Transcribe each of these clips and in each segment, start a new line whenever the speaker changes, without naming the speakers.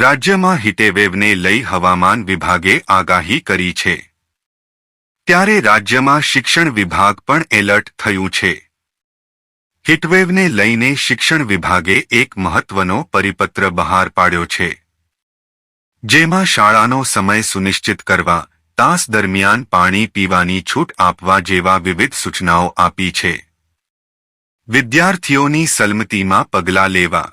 રાજ્યમાં હીટેવેવને લઈ હવામાન વિભાગે આગાહી કરી છે. ત્યારે રાજ્યમાં શિક્ષણ વિભાગ પણ એલર્ટ થયું છે. હીટવેવને લઈને શિક્ષણ વિભાગે એક મહત્વનો પરિપત્ર બહાર પાડ્યો છે. જેમાં શાળાનો સમય સુનિશ્ચિત કરવા, તાસ દરમિયાન પાણી પીવાની છૂટ આપવા જેવા વિવિધ સૂચનાઓ આપી છે. વિદ્યાર્થીઓની સલમતીમાં પગલાં લેવા.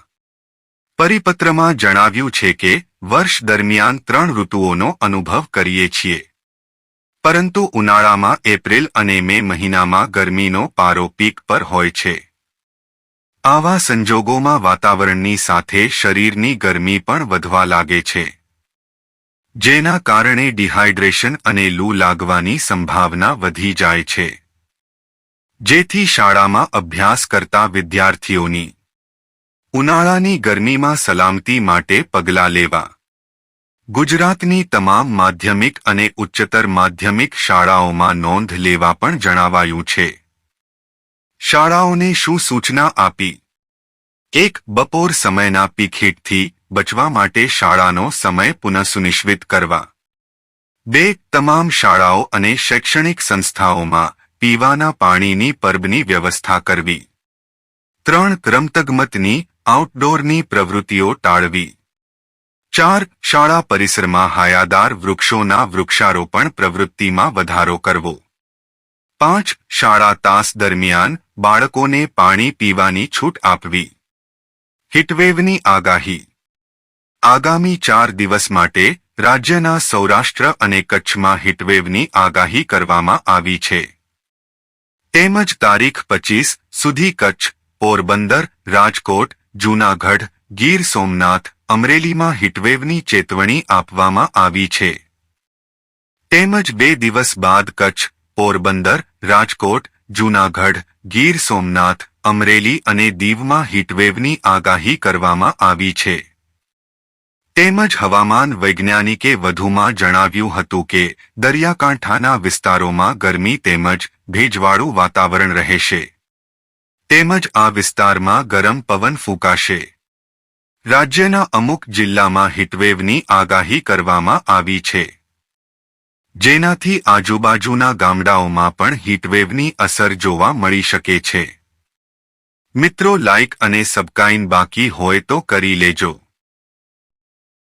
પરિપત્રમાં જણાવ્યું છે કે, વર્ષ દરમિયાન ત્રણ ઋતુઓનો અનુભવ કરીએ છીએ. પરંતુ ઉનાળામાં એપ્રિલ અને મે મહિનામાં ગરમીનો પારો પીક પર હોય છે. આવા સંજોગોમાં વાતાવરણની સાથે શરીરની ગરમી પણ વધવા લાગે છે. જેના કારણે ડિહાઇડ્રેશન અને લૂ લાગવાની સંભાવના વધી જાય છે. જેથી શાળામાં અભ્યાસ કરતા વિદ્યાર્થીઓની ઉનાળાની ગરમીમાં સલામતી માટે પગલાં લેવા. ગુજરાતની તમામ માધ્યમિક અને ઉચ્ચતર માધ્યમિક શાળાઓમાં નોંધ લેવા પણ જણાવાયું છે. શાળાઓને શું સૂચના આપી? એક, બપોર સમયના પીખીટથી બચવા માટે શાળાનો સમય પુનઃસુનિશ્ચિત કરવા. બે, તમામ શાળાઓ અને શૈક્ષણિક સંસ્થાઓમાં પીવાના પાણીની પર્બની વ્યવસ્થા કરવી. ત્રણ રમતગમતની આઉટડોરની પ્રવૃત્તિઓ ટાળવી. ચાર, શાળા પરિસરમાં હાયાદાર વૃક્ષોના વૃક્ષારોપણ પ્રવૃત્તિમાં વધારો કરવો. પાંચ, શાળા તાસ દરમિયાન બાળકોને પાણી પીવાની છૂટ આપવી. હીટવેવની આગાહી. આગામી ચાર દિવસ માટે રાજ્યના સૌરાષ્ટ્ર અને કચ્છમાં હીટવેવની આગાહી કરવામાં આવી છે. તેમજ તારીખ પચીસ સુધી કચ્છ, પોરબંદર, રાજકોટ જૂનાગઢ ગીર સોમનાથ અમરેલીમાં હીટવેવની ચેતવણી આપવામાં આવી છે. તેમજ બે દિવસ બાદ કચ્છ, પોરબંદર, રાજકોટ, જૂનાગઢ, ગીર સોમનાથ, અમરેલી અને દીવમાં હીટવેવની આગાહી કરવામાં આવી છે. તેમજ હવામાન વૈજ્ઞાનિકે વધુમાં જણાવ્યું હતું કે, દરિયાકાંઠાના વિસ્તારોમાં ગરમી તેમજ ભેજવાળું વાતાવરણ રહેશે. તેમજ આ વિસ્તારમાં ગરમ પવન ફૂંકાશે. રાજ્યના અમુક જિલ્લામાં હીટવેવની આગાહી કરવામાં આવી છે. જેનાથી આજુબાજુના ગામડાઓમાં પણ હીટવેવની અસર જોવા મળી શકે છે. મિત્રો લાઇક અને સબસ્ક્રાઇબ બાકી હોય તો કરી લેજો.